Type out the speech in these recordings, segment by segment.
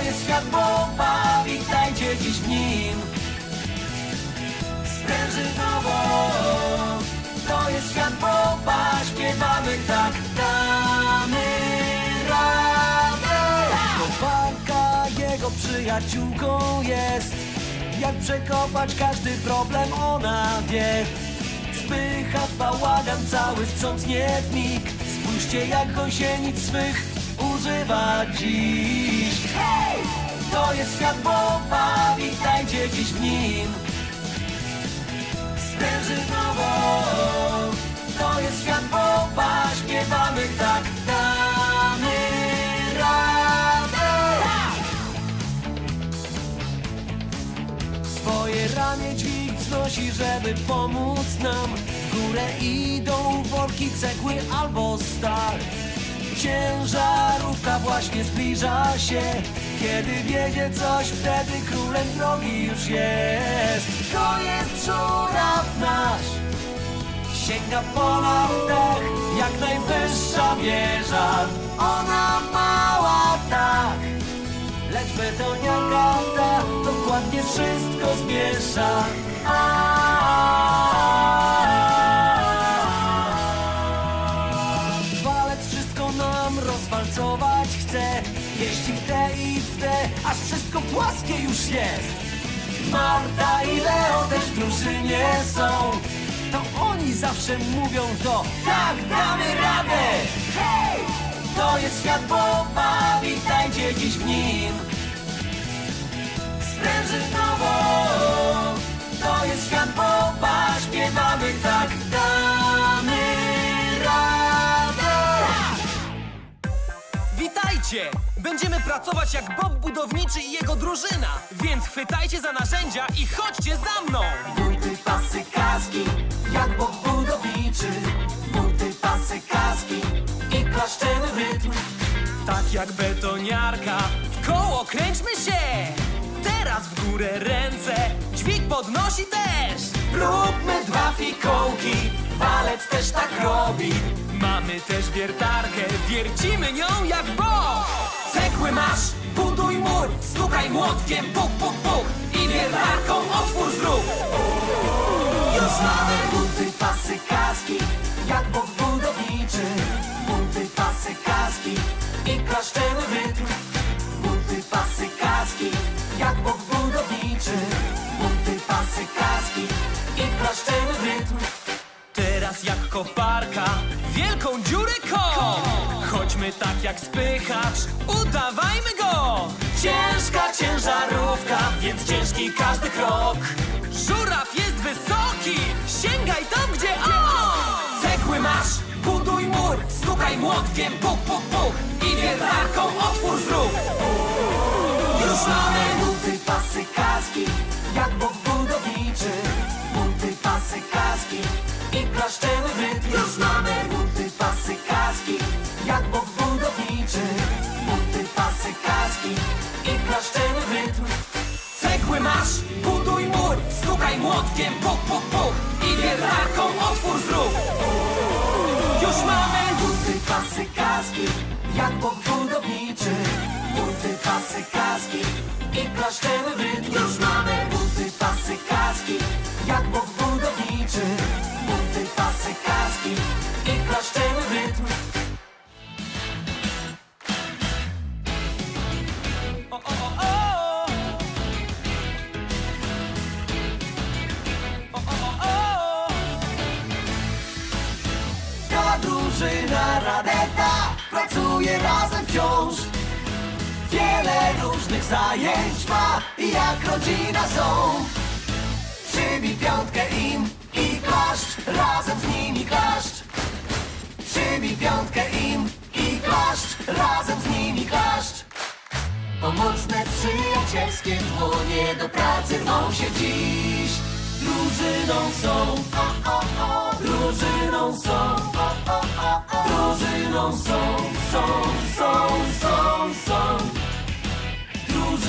To jest świat popa, witajcie dziś w nim. Sprężynowo To jest świat popa, śpiewamy tak. Damy radę. Koparka jego przyjaciółką jest. Jak przekopać każdy problem ona wie. Spycha bałagan cały sprzątnie w Spójrzcie jak gąsienic swych dziś. Hej! To jest świat Boba, witajcie dziś w nim. Sprężynowo To jest świat Boba, śpiewamy tak Damy radę. Swoje ramię dźwig wznosi, żeby pomóc nam. W górę idą worki, cegły albo stal Ciężarówka właśnie zbliża się. Kiedy wiedzie coś, wtedy królem drogi już jest. To jest żuraw nasz Sięga ponad dech, jak najwyższa wieża. Ona mała tak. Lecz betoniarka ta dokładnie wszystko zmiesza. Walec nam rozwalcować chce Jeździ w te i w te, aż wszystko płaskie już jest. Marta i Leo też w drużynie są. To oni zawsze mówią to. Tak, damy radę! Hej! To jest świat Boba, witajcie dziś w nim. Sprężynowo To jest świat Boba, śpiewamy tak Damy Będziemy pracować jak Bob Budowniczy i jego drużyna, więc chwytajcie za narzędzia i chodźcie za mną! Buty, pasy, kaski, jak Bóg budowniczy Buty, pasy, kaski i klaszczemy rytm Tak jak betoniarka, w koło kręćmy się! Teraz w górę ręce, dźwig podnosi też! Róbmy dwa fikołki, walec też tak robi. Mamy też wiertarkę, wiercimy nią jak Bob! Cegły masz, buduj mur, stukaj młotkiem, puk, puk, puk. I wiertarką otwór zrób Już mamy buty, pasy, kaski, jak Bóg budowniczy. Buty, pasy, kaski. I klaszczemy rytm jak budowniczy Buty, pasy, kaski i klaszczemy rytm Teraz jak koparka, wielką dziurę kop! Chodźmy tak jak spychacz, udawajmy go! Ciężka ciężarówka, więc ciężki każdy krok Żuraw jest wysoki, sięgaj tam gdzie on! Cegły masz, buduj mur, stukaj młotkiem, puk, puk, puk I wiertarką otwór zrób Już mamy kaski, jak Bóg budowniczy. Buty, pasy, kaski i klaszczemy w rytm Już mamy buty, pasy, kaski, jak Bóg budowniczy. Buty, pasy, kaski i klaszczemy w rytm Cegły masz, buduj mur, stukaj młotkiem, puk, puk, puk. I wiertarką otwór zrób Już mamy buty, pasy, kaski, jak Bóg budowniczy. Buty, pasy, kaski i klaszczemy rytm zajęć ma i jak rodzina są. Przybij piątkę im i klaszcz, razem z nimi klaszcz. Przybij piątkę im i klaszcz, razem z nimi klaszcz. Pomocne, przyjacielskie dłonie do pracy rwą się dziś. Drużyną są, o, o, o, drużyną są, o, o, o, o, drużyną są, są, są, są, są.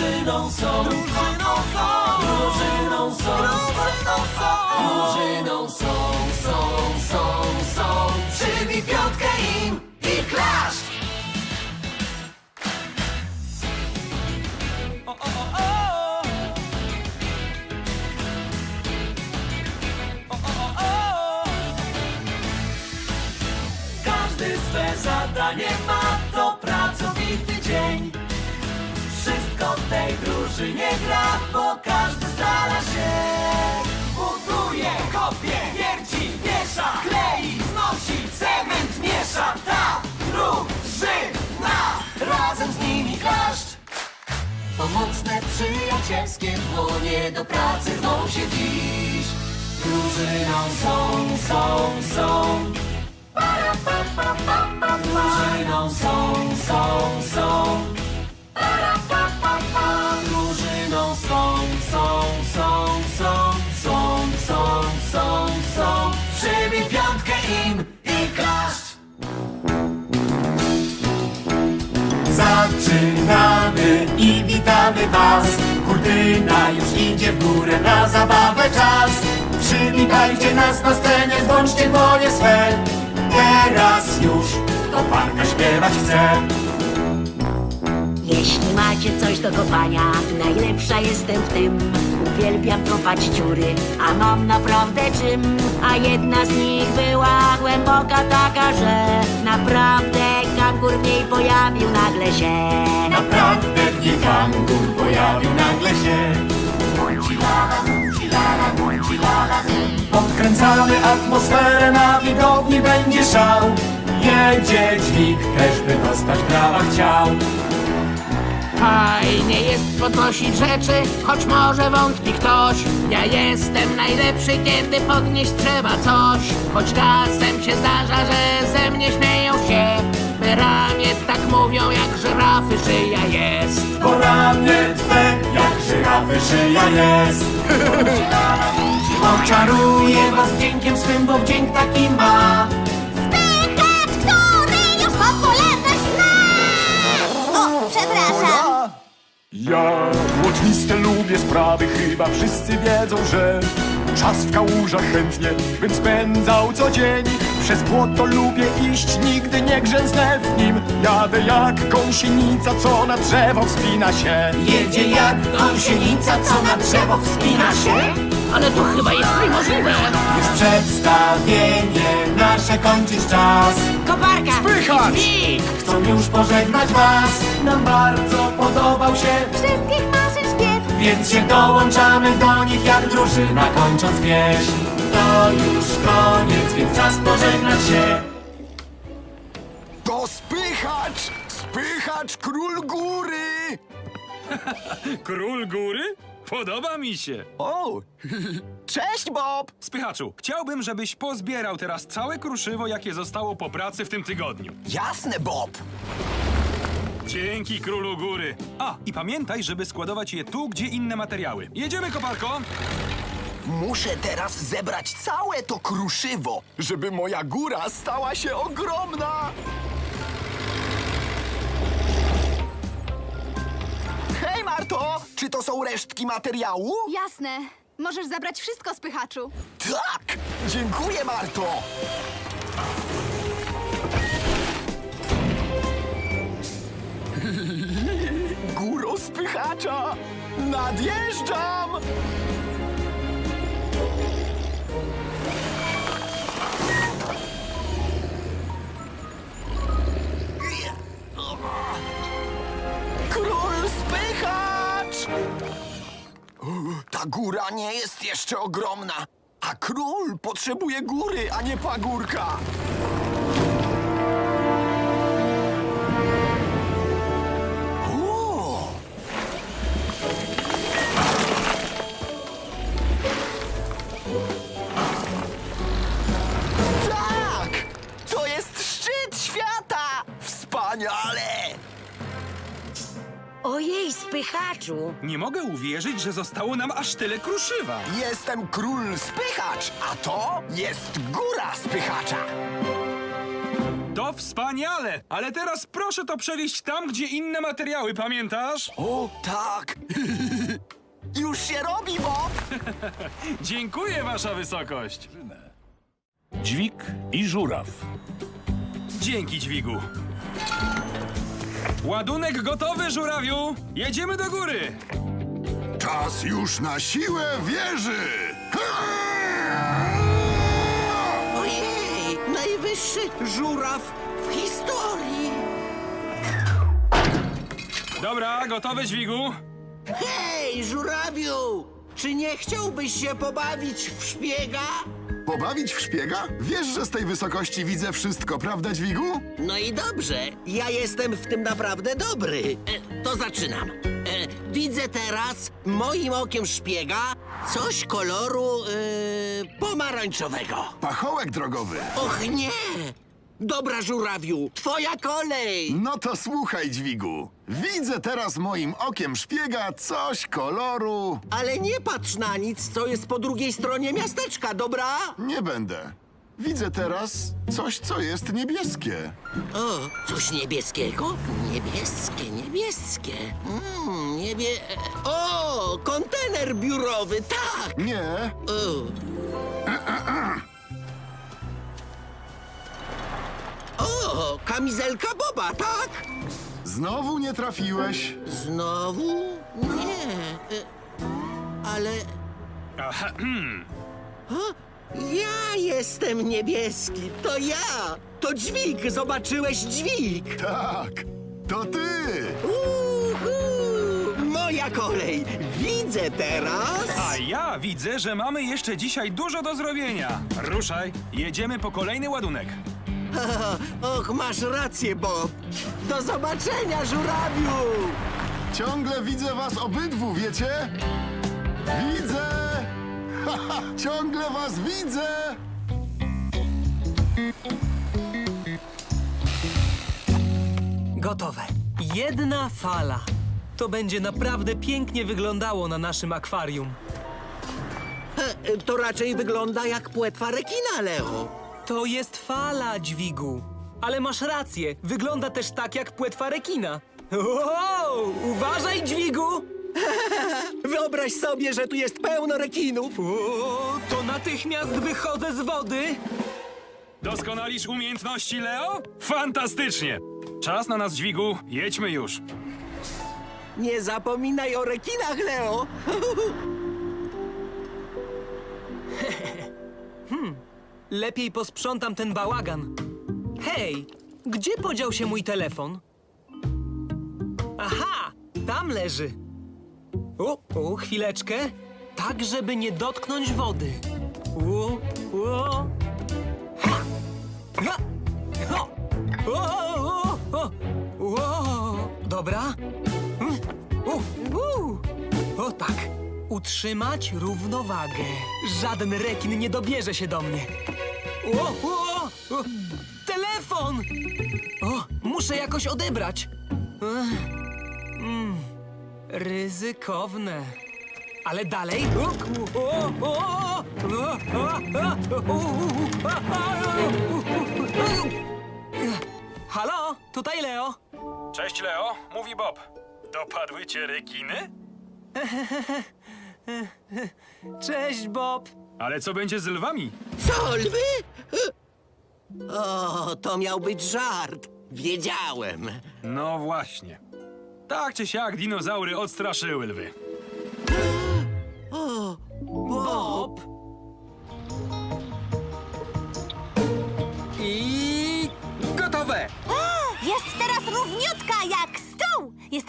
Drużyną są, drużyną są, drużyną są, drużyną są, są, są, są. Przybij piątkę tej drużynie gra, bo każdy stara się. Buduje, kopie, wierci, miesza, klei, znosi, cement miesza. Ta drużyna, razem z nimi klaszcz. Pomocne, przyjacielskie dłonie do pracy rwą się dziś. Drużyną są, są, są. Drużyną są, są, są. Para, Zaczynamy i witamy Was Kurtyna już idzie w górę na zabawę czas Przywitajcie nas na scenie, złączcie dłonie swe Teraz już koparka śpiewać chce Jeśli macie coś do kopania, najlepsza jestem w tym. Uwielbiam kopać dziury, a mam naprawdę czym. A jedna z nich była głęboka taka, że naprawdę kangur w niej pojawił nagle się. Naprawdę w niej kangur pojawił nagle się Podkręcamy atmosferę, na widowni będzie szał Jedzie dźwig, też by dostać prawa chciał Fajnie jest podnosić rzeczy, choć może wątpi ktoś. Ja jestem najlepszy, kiedy podnieść trzeba coś. Choć czasem się zdarza, że ze mnie śmieją się. Ramię tak mówią, jak żyrafy szyja jest. Bo ramię twe, jak żyrafy szyja jest Oczaruje was dźwiękiem swym, bo wdzięk taki ma Spychacz, który już popularność zna! O, przepraszam. Ja łoczniste lubię sprawy, chyba wszyscy wiedzą, że Czas w kałużach chętnie bym spędzał co dzień Przez błoto lubię iść, nigdy nie grzęznę w nim Jadę jak gąsienica, co na drzewo wspina się Jedzie jak gąsienica, co na drzewo wspina się Ale to chyba jest niemożliwe. Już przedstawienie nasze kończyć czas Koparka! Spychacz! Dźwig! Chcą już pożegnać was Nam bardzo podobał się Wszystkich maszyn śpiew. Więc się dołączamy do nich jak drużyna kończąc pieśń To już koniec, więc czas pożegnać się To spychacz! Spychacz król góry! Król góry? Podoba mi się. O! Cześć, Bob! Spychaczu, chciałbym, żebyś pozbierał teraz całe kruszywo, jakie zostało po pracy w tym tygodniu. Jasne, Bob! Dzięki królu góry. A, i pamiętaj, żeby składować je tu, gdzie inne materiały. Jedziemy, koparko! Muszę teraz zebrać całe to kruszywo, żeby moja góra stała się ogromna! Hej, Marto! Czy to są resztki materiału? Jasne. Możesz zabrać wszystko, spychaczu. Tak! Dziękuję, Marto! Góro spychacza! Nadjeżdżam! Góra nie jest jeszcze ogromna, a król potrzebuje góry, a nie pagórka. Tak! To jest szczyt świata! Wspaniale! Ojej, spychaczu! Nie mogę uwierzyć, że zostało nam aż tyle kruszywa. Jestem król spychacz, a to jest góra spychacza. To wspaniale! Ale teraz proszę to przewieźć tam, gdzie inne materiały, pamiętasz? O, tak. Już się robi, Bob. Dziękuję, wasza wysokość. Dźwig i żuraw. Dzięki, dźwigu. Ładunek gotowy, żurawiu! Jedziemy do góry! Czas już na siłę wieży! Ojej! Najwyższy żuraw w historii! Dobra, gotowy, dźwigu! Hej, żurawiu! Czy nie chciałbyś się pobawić w szpiega? Pobawić w szpiega? Wiesz, że z tej wysokości widzę wszystko, prawda, dźwigu? No i dobrze, ja jestem w tym naprawdę dobry. E, to zaczynam. E, widzę teraz moim okiem szpiega coś koloru e, pomarańczowego. Pachołek drogowy. Och nie! Dobra, żurawiu, twoja kolej! No to słuchaj, dźwigu. Widzę teraz moim okiem szpiega coś koloru. Ale nie patrz na nic, co jest po drugiej stronie miasteczka, dobra? Nie będę. Widzę teraz coś, co jest niebieskie. O, coś niebieskiego? Niebieskie, niebieskie. Mm, niebie... O, kontener biurowy, tak! Nie, O. O, kamizelka Boba, tak? znowu nie trafiłeś. Znowu? Nie. e, Ale Aha, hmm. ja jestem niebieski, to ja! To dźwig, zobaczyłeś dźwig! Tak, to ty. Uhu! Moja kolej! Widzę teraz! A ja widzę, że mamy jeszcze dzisiaj dużo do zrobienia. Ruszaj, jedziemy po kolejny ładunek. Och, masz rację, Bob! Do zobaczenia, żurawiu! Ciągle widzę was obydwu, wiecie? Widzę! Haha, ciągle was widzę! Gotowe. Jedna fala. To będzie naprawdę pięknie wyglądało na naszym akwarium. E, To raczej wygląda jak płetwa rekina, Leo. To jest fala, dźwigu. Ale masz rację, wygląda też tak jak płetwa rekina. Wow, uważaj, dźwigu! Wyobraź sobie, że tu jest pełno rekinów. O, to natychmiast wychodzę z wody. Doskonalisz umiejętności, Leo? Fantastycznie! Czas na nas, dźwigu, jedźmy już. Nie zapominaj o rekinach, Leo. Lepiej posprzątam ten bałagan. Hej, gdzie podział się mój telefon? Aha, tam leży. O, o, chwileczkę. Tak, żeby nie dotknąć wody. O, o. Ha! Ha! Ho! O, o, o, o. Dobra. Mm. O, u. o tak. Utrzymać równowagę. Żaden rekin nie dobierze się do mnie. O, o, o, telefon! O, muszę jakoś odebrać. Mm, ryzykowne. Ale dalej. O, Halo, tutaj Leo. Cześć, Leo, mówi Bob. Dopadły cię rekiny? Cześć, Bob. Ale co będzie z lwami? Co, lwy? O, to miał być żart. Wiedziałem. No właśnie. Tak czy siak dinozaury odstraszyły lwy.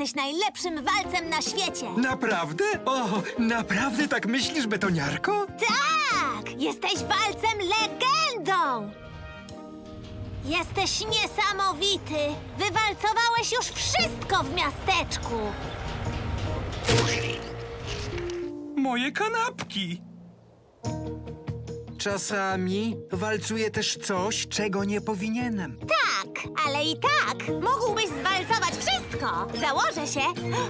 Jesteś najlepszym walcem na świecie! Naprawdę? O, naprawdę tak myślisz, betoniarko? Tak! Jesteś walcem legendą! Jesteś niesamowity! Wywalcowałeś już wszystko w miasteczku! Moje kanapki! Czasami walcuję też coś, czego nie powinienem. Tak, ale i tak mógłbyś zwalcować wszystko! Założę się,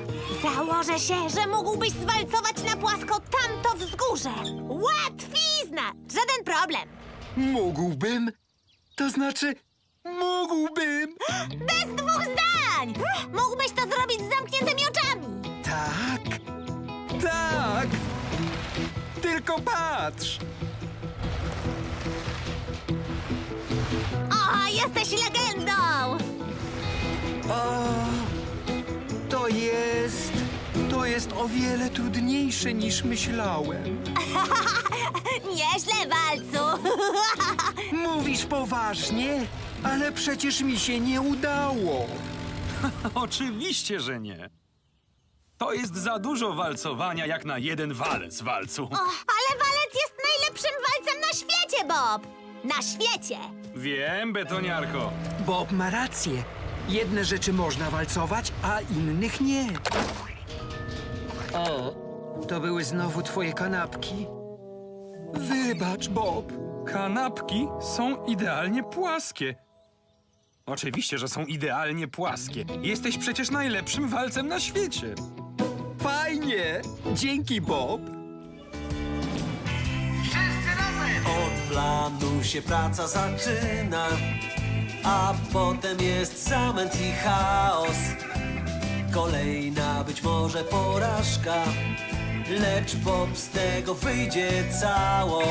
założę się, że mógłbyś zwalcować na płasko tamto wzgórze! Łatwizna! Żaden problem! Mógłbym? To znaczy, mógłbym! Bez dwóch zdań! Mógłbyś to zrobić z zamkniętymi oczami! Tak, tak! Tylko patrz! O, jesteś legendą! O, to jest... To jest o wiele trudniejsze niż myślałem. Nieźle, walcu! Mówisz poważnie? Ale przecież mi się nie udało. Oczywiście, że nie. To jest za dużo walcowania jak na jeden walec walcu. O, ale walec jest najlepszym walcem na świecie, Bob! Na świecie! Wiem, betoniarko. Bob ma rację. Jedne rzeczy można walcować, a innych nie. O, to były znowu twoje kanapki. Wybacz, Bob. Kanapki są idealnie płaskie. Oczywiście, że są idealnie płaskie. Jesteś przecież najlepszym walcem na świecie. Fajnie. Dzięki, Bob. Planu się praca zaczyna, a potem jest zamęt i chaos. Kolejna być może porażka, lecz Bob z tego wyjdzie cało.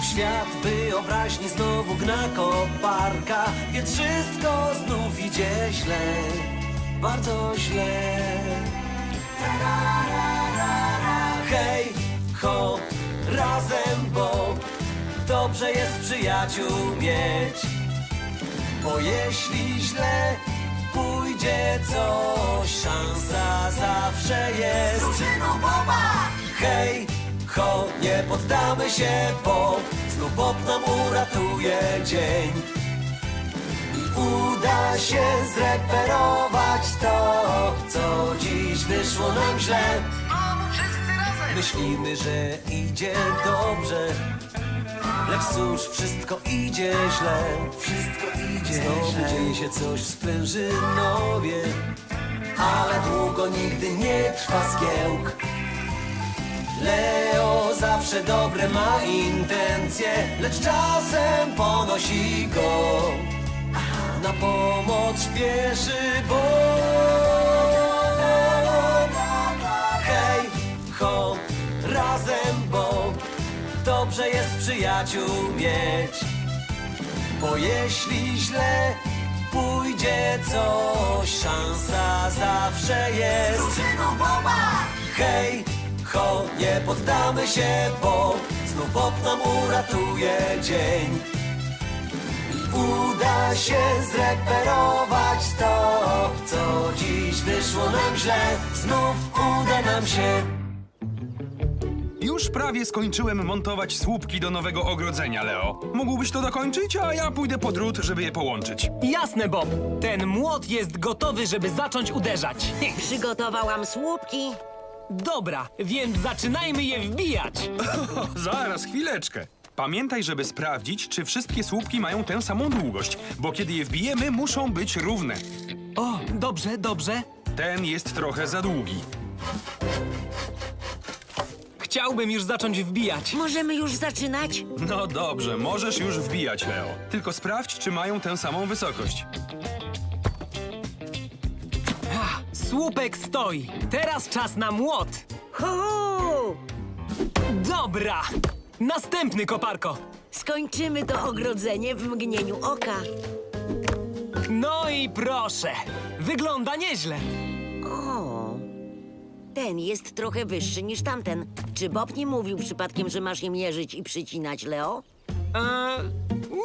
W świat wyobraźni znowu gna koparka, więc wszystko znów idzie źle, bardzo źle. Hej, ho, razem, bo dobrze jest przyjaciół mieć. Bo jeśli źle pójdzie coś, szansa zawsze jest. Hej, ho, nie poddamy się, bo znów Bob nam uratuje dzień. I uda się zreperować to, co dziś wyszło nam źle. Myślimy, że idzie dobrze Lecz cóż, wszystko idzie źle. Wszystko idzie Znowu dzieje się coś w sprężynowie. Ale długo nigdy nie trwa zgiełk. Leo zawsze dobre ma intencje Lecz czasem ponosi go. Na pomoc śpieszy Bóg dobrze jest przyjaciół mieć. Bo jeśli źle pójdzie coś, szansa zawsze jest. Hej, ho, nie poddamy się, bo znów Bob nam uratuje dzień. I uda się zreperować to, co dziś wyszło nam źle. Znów uda nam się. Prawie skończyłem montować słupki do nowego ogrodzenia, Leo. Mógłbyś to dokończyć, a ja pójdę po drut, żeby je połączyć. Jasne, Bob. Ten młot jest gotowy, żeby zacząć uderzać. Przygotowałam słupki. Dobra, więc zaczynajmy je wbijać. Zaraz, chwileczkę. Pamiętaj, żeby sprawdzić, czy wszystkie słupki mają tę samą długość, bo kiedy je wbijemy, muszą być równe. O, dobrze, dobrze. Ten jest trochę za długi. Chciałbym już zacząć wbijać. Możemy już zaczynać? No dobrze, możesz już wbijać, Leo. Tylko sprawdź, czy mają tę samą wysokość. Słupek stoi. Teraz czas na młot. Hu! Dobra. Następny koparko. Skończymy to ogrodzenie w mgnieniu oka. No i proszę. Wygląda nieźle. O, ten jest trochę wyższy niż tamten. Czy Bob nie mówił przypadkiem, że masz je mierzyć i przycinać, Leo? Eee,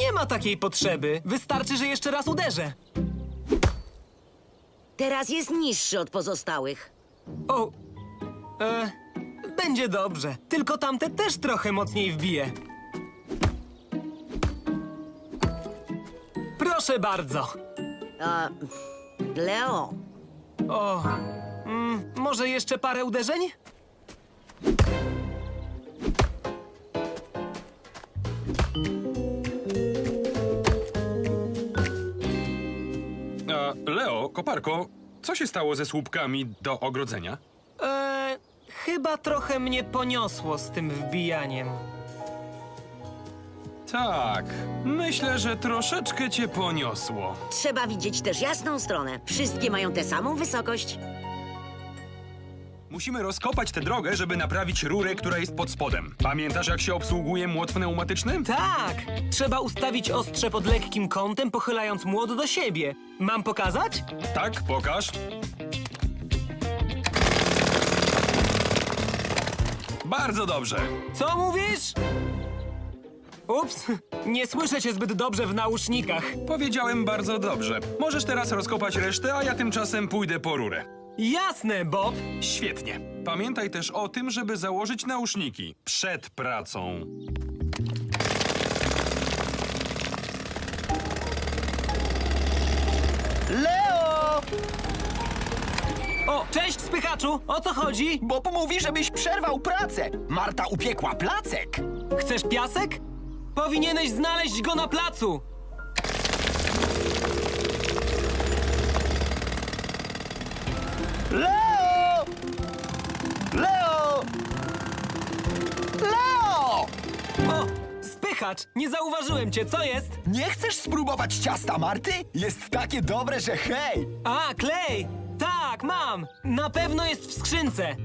nie ma takiej potrzeby. Wystarczy, że jeszcze raz uderzę. Teraz jest niższy od pozostałych. O, e, będzie dobrze. Tylko tamte też trochę mocniej wbije. Proszę bardzo. A, Leo, O, mm, może jeszcze parę uderzeń? A, Leo, koparko, co się stało ze słupkami do ogrodzenia? E, chyba trochę mnie poniosło z tym wbijaniem. Tak, myślę, że troszeczkę cię poniosło. trzeba widzieć też jasną stronę. Wszystkie mają tę samą wysokość. Musimy rozkopać tę drogę, żeby naprawić rurę, która jest pod spodem. Pamiętasz, jak się obsługuje młot pneumatyczny? Tak! Trzeba ustawić ostrze pod lekkim kątem, pochylając młot do siebie. Mam pokazać? Tak, pokaż. Bardzo dobrze. Co mówisz? Ups, nie słyszę cię zbyt dobrze w nausznikach. Powiedziałem bardzo dobrze. Możesz teraz rozkopać resztę, a ja tymczasem pójdę po rurę. Jasne, Bob. Świetnie. Pamiętaj też o tym, żeby założyć nauszniki przed pracą. Leo! O, cześć, spychaczu! O co chodzi? Bob mówi, żebyś przerwał pracę. Marta upiekła placek. Chcesz piasek? Powinieneś znaleźć go na placu. Spychacz! Nie zauważyłem cię, co jest? Nie chcesz spróbować ciasta Marty? Jest takie dobre, że hej! A, klej! Tak, mam! Na pewno jest w skrzynce.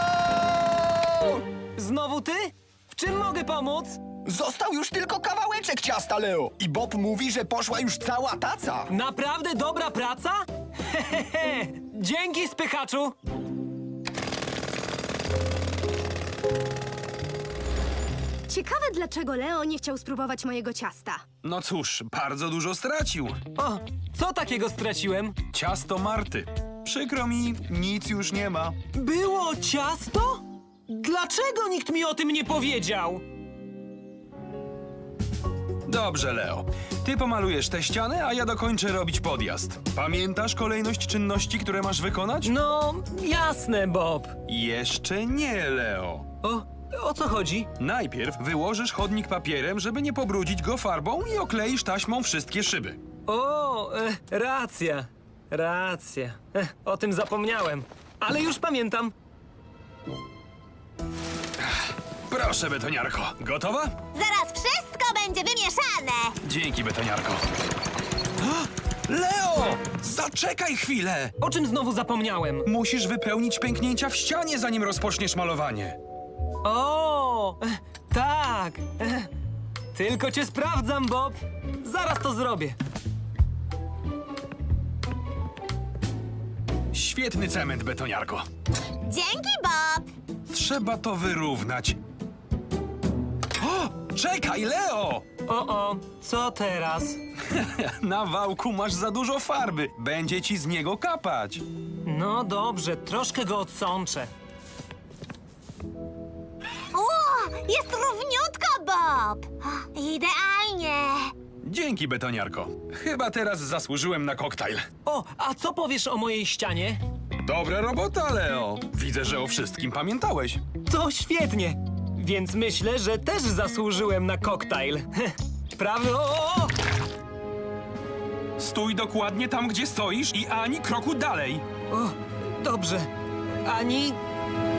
Leo! Znowu ty? W czym mogę pomóc? Został już tylko kawałeczek ciasta, Leo. I Bob mówi, że poszła już cała taca. Naprawdę dobra praca? Dzięki, spychaczu! Ciekawe, dlaczego Leo nie chciał spróbować mojego ciasta. No cóż, bardzo dużo stracił. O, co takiego straciłem? Ciasto Marty. Przykro mi, nic już nie ma. Było ciasto? Dlaczego nikt mi o tym nie powiedział? Dobrze, Leo. Ty pomalujesz tę ścianę, a ja dokończę robić podjazd. Pamiętasz kolejność czynności, które masz wykonać? No, jasne, Bob. Jeszcze nie, Leo. O, o co chodzi? Najpierw wyłożysz chodnik papierem, żeby nie pobrudzić go farbą i okleisz taśmą wszystkie szyby. O, e, racja, racja. E, o tym zapomniałem, ale już pamiętam. Proszę, betoniarko. Gotowa? Zaraz wszystko będzie wymieszane! Dzięki, betoniarko. Leo! Zaczekaj chwilę! O czym znowu zapomniałem? Musisz wypełnić pęknięcia w ścianie, zanim rozpoczniesz malowanie. O, e, tak. E, tylko cię sprawdzam, Bob. Zaraz to zrobię. Świetny cement, betoniarko. Dzięki, Bob! Trzeba to wyrównać. O! Czekaj, Leo! O, o, co teraz? Na wałku masz za dużo farby. Będzie ci z niego kapać. No dobrze, troszkę go odsączę. O, jest równiutko, Bob! O, Idealnie! Dzięki, betoniarko. Chyba teraz zasłużyłem na koktajl. O, a co powiesz o mojej ścianie? Dobra robota, Leo. Widzę, że o wszystkim pamiętałeś. To świetnie. Więc myślę, że też zasłużyłem na koktajl. Prawda? O, o, o! Stój dokładnie tam, gdzie stoisz i ani kroku dalej. o, dobrze. Ani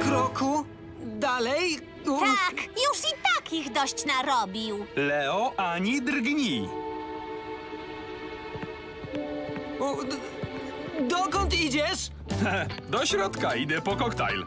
kroku dalej. U, Tak, już i tak ich dość narobił. Leo, ani drgnij. u, d- dokąd idziesz? Do środka idę po koktajl.